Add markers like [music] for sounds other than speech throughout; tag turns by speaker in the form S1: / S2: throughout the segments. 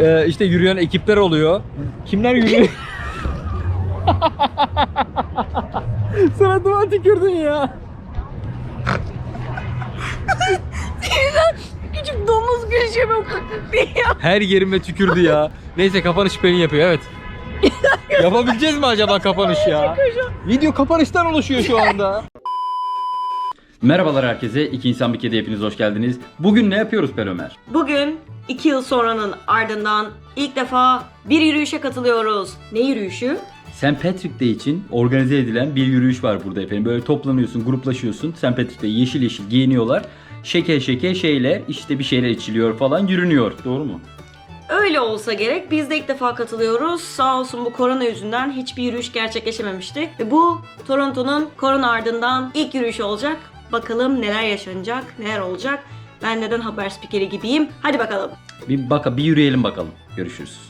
S1: Ee, işte yürüyen ekipler oluyor. Kimler yürüyor? [laughs] Suratıma tükürdün ya.
S2: Küçük domuz gülüşü bu diye.
S1: Her yerime tükürdü ya. Neyse kapanış beni yapıyor evet. [laughs] Yapabileceğiz mi acaba kapanış ya? Video kapanıştan oluşuyor şu anda. Merhabalar herkese. İki insan bir kedi hepiniz hoş geldiniz. Bugün ne yapıyoruz Per Ömer?
S2: Bugün iki yıl sonranın ardından ilk defa bir yürüyüşe katılıyoruz. Ne yürüyüşü?
S1: St. Patrick Day için organize edilen bir yürüyüş var burada efendim. Böyle toplanıyorsun, gruplaşıyorsun. St. Patrick Day yeşil yeşil giyiniyorlar. Şeker şeker şeyle işte bir şeyler içiliyor falan yürünüyor. Doğru mu?
S2: Öyle olsa gerek. Biz de ilk defa katılıyoruz. Sağ olsun bu korona yüzünden hiçbir yürüyüş gerçekleşememişti. Ve bu Toronto'nun korona ardından ilk yürüyüşü olacak. Bakalım neler yaşanacak, neler olacak. Ben neden haber spikeri gibiyim? Hadi bakalım.
S1: Bir baka bir yürüyelim bakalım. Görüşürüz.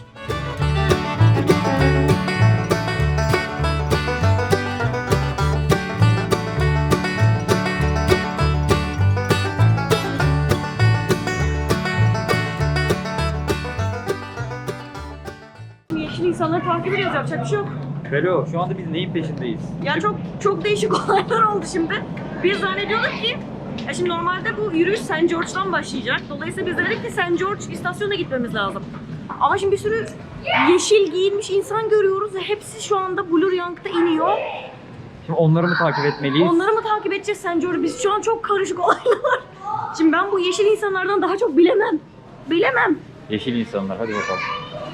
S2: Yeşil insanları takip ediyoruz. Yapacak bir şey yok.
S1: Velo şu anda biz neyin peşindeyiz?
S2: Ya çok çok değişik [laughs] olaylar oldu şimdi. Biz zannediyorduk ki ya şimdi normalde bu yürüyüş St. George'dan başlayacak. Dolayısıyla biz de dedik ki St. George istasyonuna gitmemiz lazım. Ama şimdi bir sürü yeşil giyinmiş insan görüyoruz ve hepsi şu anda Blue Yank'ta iniyor.
S1: Şimdi onları mı takip etmeliyiz?
S2: Onları mı takip edeceğiz St. George'u? Biz şu an çok karışık [laughs] olaylar. Şimdi ben bu yeşil insanlardan daha çok bilemem. Bilemem.
S1: Yeşil insanlar hadi bakalım.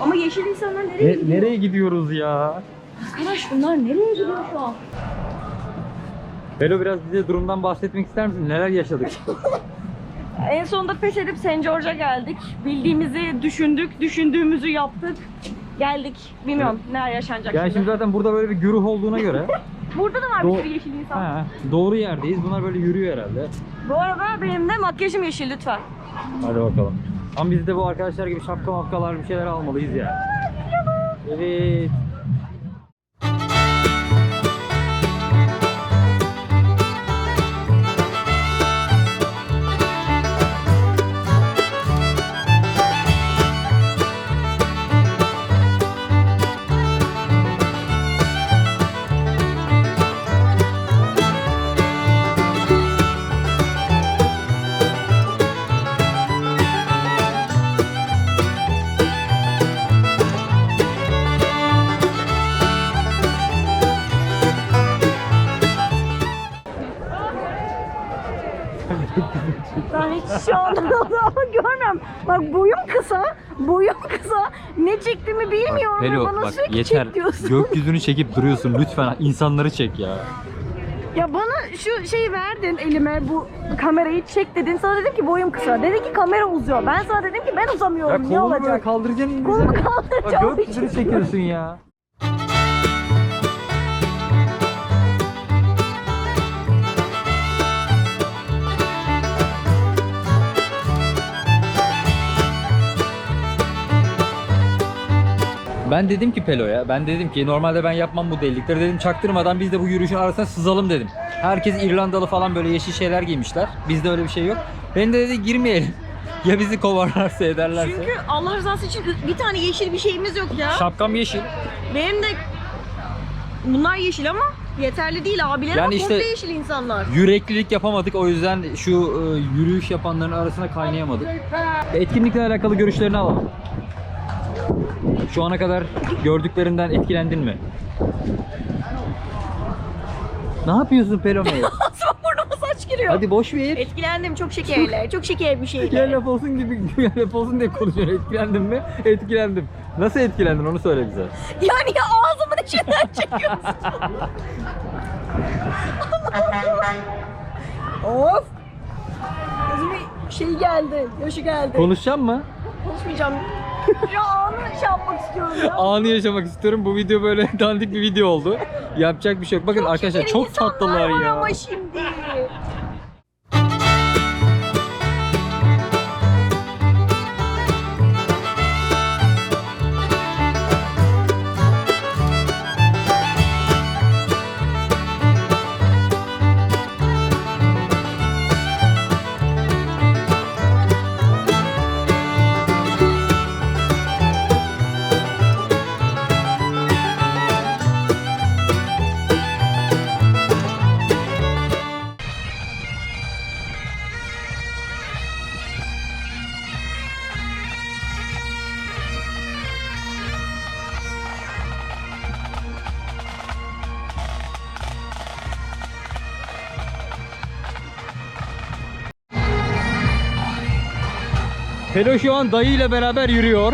S2: Ama yeşil insanlar nereye
S1: Ne,
S2: gidiyor?
S1: nereye gidiyoruz ya?
S2: Arkadaş bunlar nereye gidiyor şu an?
S1: Velo biraz bize durumdan bahsetmek ister misin? Neler yaşadık? [laughs]
S2: En sonunda pes edip St. George'a geldik. Bildiğimizi düşündük, düşündüğümüzü yaptık. Geldik. Bilmiyorum neler yaşanacak
S1: yani
S2: şimdi.
S1: şimdi zaten burada böyle bir güruh olduğuna göre [laughs]
S2: Burada da var bir
S1: Doğ-
S2: sürü yeşil insan.
S1: ha, doğru yerdeyiz. Bunlar böyle yürüyor herhalde.
S2: Bu arada benim de makyajım yeşil lütfen.
S1: Hadi bakalım. Ama biz de bu arkadaşlar gibi şapka mapkalar bir şeyler almalıyız ya. Evet.
S2: Ben hiç şu anda adamı görmüyorum. Bak boyum kısa, boyum kısa. Ne çektiğimi bilmiyorum.
S1: Pelo
S2: bana
S1: bak
S2: sürekli
S1: yeter.
S2: çek diyorsun.
S1: Gökyüzünü çekip duruyorsun. Lütfen insanları çek ya.
S2: Ya bana şu şeyi verdin elime bu kamerayı çek dedin. Sana dedim ki boyum kısa. Dedi ki kamera uzuyor. Ben sana dedim ki ben uzamıyorum. ne olacak?
S1: kaldıracaksın.
S2: Kolumu
S1: ineceksin.
S2: kaldıracağım.
S1: Bak gökyüzünü çekiyorsun ya. Ben dedim ki Pelo'ya, ben dedim ki normalde ben yapmam bu delilikleri dedim çaktırmadan biz de bu yürüyüşün arasına sızalım dedim. Herkes İrlandalı falan böyle yeşil şeyler giymişler. Bizde öyle bir şey yok. Ben de dedi girmeyelim. [laughs] Ya bizi kovarlarsa ederlerse.
S2: Çünkü Allah rızası için bir tane yeşil bir şeyimiz yok ya.
S1: Şapkam yeşil.
S2: Benim de bunlar yeşil ama yeterli değil abilerim
S1: Yani
S2: ama
S1: işte-
S2: komple yeşil insanlar.
S1: Yüreklilik yapamadık o yüzden şu e, yürüyüş yapanların arasına kaynayamadık. Etkinlikle alakalı görüşlerini alalım. Şu ana kadar gördüklerinden etkilendin mi? Ne yapıyorsun Pelome? [laughs]
S2: Asma burnuma saç giriyor.
S1: Hadi boş ver.
S2: Etkilendim çok şekerli. çok şeker bir şeyle.
S1: Gel laf olsun gibi [laughs] gel laf olsun diye konuşuyorsun. Etkilendin mi? Etkilendim. Nasıl etkilendin onu söyle bize.
S2: Yani ya ağzımın içinden [laughs] çekiyorsun. of. Gözüme şey geldi. Yaşı geldi.
S1: Konuşacağım mı?
S2: Konuşmayacağım. Şu anı yapmak istiyorum ya.
S1: Anı yaşamak istiyorum. Bu video böyle [laughs] dandik bir video oldu. Yapacak bir şey yok. Bakın arkadaşlar
S2: şeker
S1: çok tatlılar ya.
S2: ama şimdi.
S1: Pelo şu an dayı ile beraber yürüyor.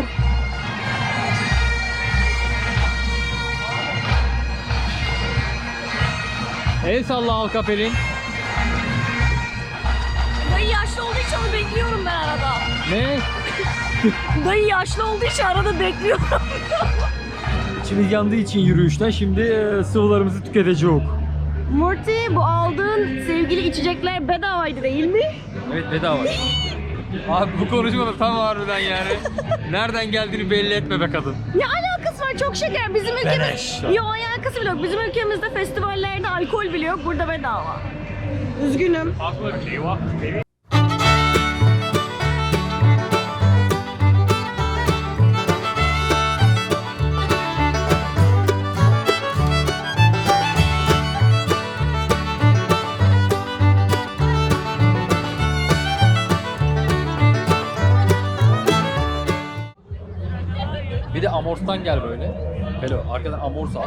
S1: El salla Halka Pelin.
S2: Dayı yaşlı olduğu için onu bekliyorum ben arada.
S1: Ne? [laughs]
S2: Dayı yaşlı olduğu için arada bekliyorum.
S1: İçimiz yandığı için yürüyüşten şimdi e, sıvılarımızı tüketeceğiz.
S2: Morty bu aldığın sevgili içecekler bedavaydı değil mi?
S1: Evet bedava. Abi bu konuşmada tam harbiden yani. Nereden geldiğini belli etme be kadın.
S2: Ne alakası var çok şeker bizim ülkemiz.
S1: Beleş.
S2: Yok alakası bile yok. Bizim ülkemizde festivallerde alkol bile yok burada bedava. Üzgünüm.
S1: Bir de Amors'tan gel böyle. Pelo arkadan Amors al.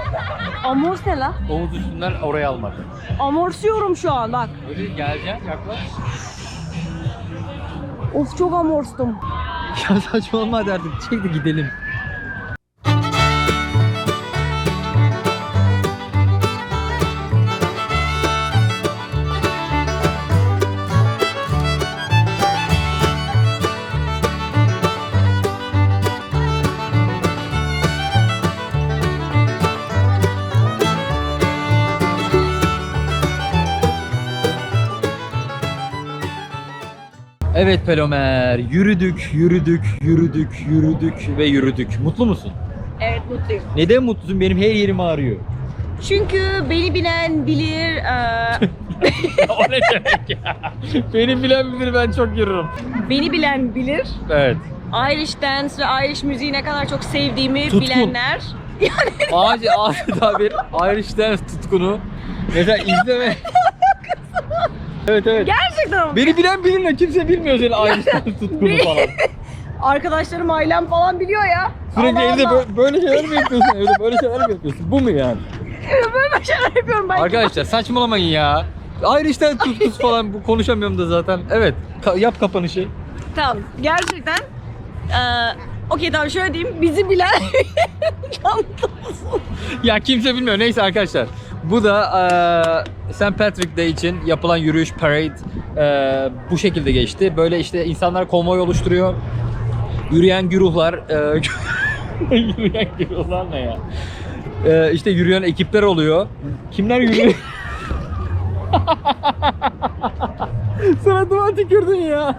S2: Amors ne la?
S1: Omuz üstünden oraya almak.
S2: Amorsuyorum şu an bak.
S1: Böyle geleceksin yaklaş.
S2: Of çok amorstum.
S1: Ya saçmalama artık çek de gidelim. Evet Pelomer, yürüdük, yürüdük, yürüdük, yürüdük ve yürüdük. Mutlu musun?
S2: Evet mutluyum.
S1: Neden mutlusun? Benim her yerim ağrıyor.
S2: Çünkü beni bilen bilir. eee, [laughs]
S1: o ne demek ya? Benim bilen bilir ben çok yürürüm.
S2: beni bilen bilir.
S1: Evet.
S2: Irish dance ve Irish müziği ne kadar çok sevdiğimi
S1: Tutkun.
S2: bilenler. [laughs]
S1: Ağacı adeta bir Irish dance tutkunu. Mesela izleme. [laughs] evet evet.
S2: Gerçekten ama.
S1: Beni bilen bilir ne? Kimse bilmiyor senin dance [laughs] tutkunu falan. [laughs]
S2: Arkadaşlarım, ailem falan biliyor ya.
S1: Sürekli
S2: Allah
S1: evde
S2: Allah.
S1: bö- böyle şeyler mi yapıyorsun? Evde böyle şeyler mi yapıyorsun? Bu mu yani? [laughs]
S2: Böyle şeyler yapıyorum ben.
S1: Arkadaşlar saçmalamayın ya. Dance tutkusu falan bu konuşamıyorum da zaten. Evet. ka- yap kapanışı.
S2: Tamam. Gerçekten. eee Okey tamam şöyle diyeyim. Bizi bilen.
S1: Ya kimse bilmiyor. Neyse arkadaşlar. Bu da eee St. Patrick Day için yapılan yürüyüş parade eee, bu şekilde geçti. Böyle işte insanlar konvoy oluşturuyor. Yürüyen güruhlar eee, [laughs] yürüyen güruhlar ne ya? Eee işte yürüyen ekipler oluyor. Kimler yürüyor? [laughs] Suratıma tükürdün ya.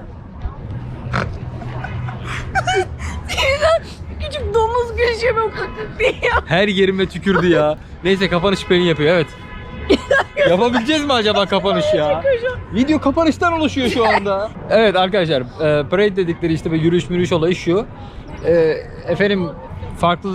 S1: [laughs]
S2: Küçük domuz gülüşü bu diye.
S1: Her yerime tükürdü ya. Neyse kapanış Pelin yapıyor evet. [laughs] Yapabileceğiz mi acaba kapanış ya? Video kapanıştan oluşuyor şu anda. evet arkadaşlar e, parade dedikleri işte bir yürüyüş mürüyüş olayı şu. E, efendim farklı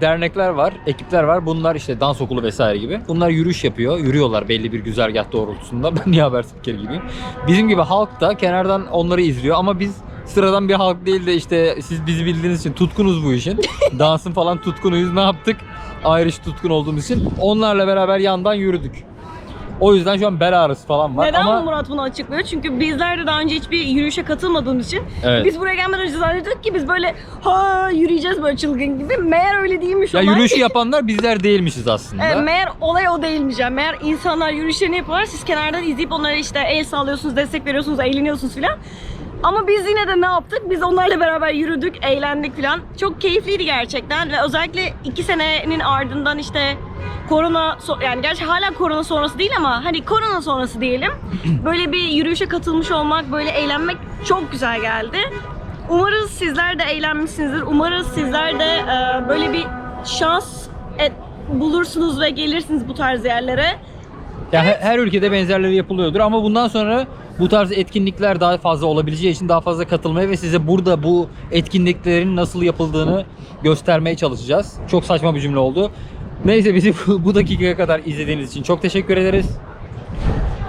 S1: dernekler var, ekipler var. Bunlar işte dans okulu vesaire gibi. Bunlar yürüyüş yapıyor. Yürüyorlar belli bir güzergah doğrultusunda. [laughs] Ben niye haber spikeri gibiyim. Bizim gibi halk da kenardan onları izliyor ama biz sıradan bir halk değil de işte siz bizi bildiğiniz için tutkunuz bu işin. [laughs] Dansın falan tutkunuyuz. Ne yaptık? Irish tutkun olduğumuz için onlarla beraber yandan yürüdük. O yüzden şu an bel ağrısı falan var
S2: Neden
S1: ama
S2: Murat bunu açıklıyor? Çünkü bizler de daha önce hiçbir yürüyüşe katılmadığımız için
S1: evet.
S2: biz buraya gelmeden önce zannediyorduk ki biz böyle ha yürüyeceğiz böyle çılgın gibi. Meğer öyle değilmiş
S1: ya
S2: olay.
S1: yürüyüşü [laughs] yapanlar bizler değilmişiz aslında.
S2: Evet, meğer olay o değilmiş yani. Meğer insanlar yürüyüşlerini yapıyorlar. Siz kenardan izleyip onlara işte el sallıyorsunuz, destek veriyorsunuz, eğleniyorsunuz filan. Ama biz yine de ne yaptık? Biz onlarla beraber yürüdük, eğlendik filan. Çok keyifliydi gerçekten ve özellikle iki senenin ardından işte korona yani gerçi hala korona sonrası değil ama hani korona sonrası diyelim. [clears throat] Böyle bir yürüyüşe katılmış olmak, böyle eğlenmek çok güzel geldi. Umarız sizler de eğlenmişsinizdir. Umarız sizler de e, böyle bir şans et, bulursunuz ve gelirsiniz bu tarz yerlere.
S1: Ya he- her ülkede benzerleri yapılıyordur ama bundan sonra bu tarz etkinlikler daha fazla olabileceği için daha fazla katılmaya ve size burada bu etkinliklerin nasıl yapıldığını göstermeye çalışacağız. Çok saçma bir cümle oldu. Neyse bizi bu, dakikaya kadar izlediğiniz için çok teşekkür ederiz.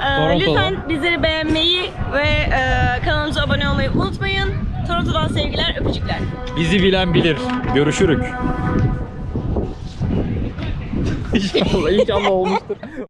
S2: Ee, lütfen bizleri beğenmeyi ve e, kanalımıza abone olmayı unutmayın. Toronto'dan sevgiler, öpücükler.
S1: Bizi bilen bilir. Görüşürük. [laughs] inşallah inşallah olmuştur.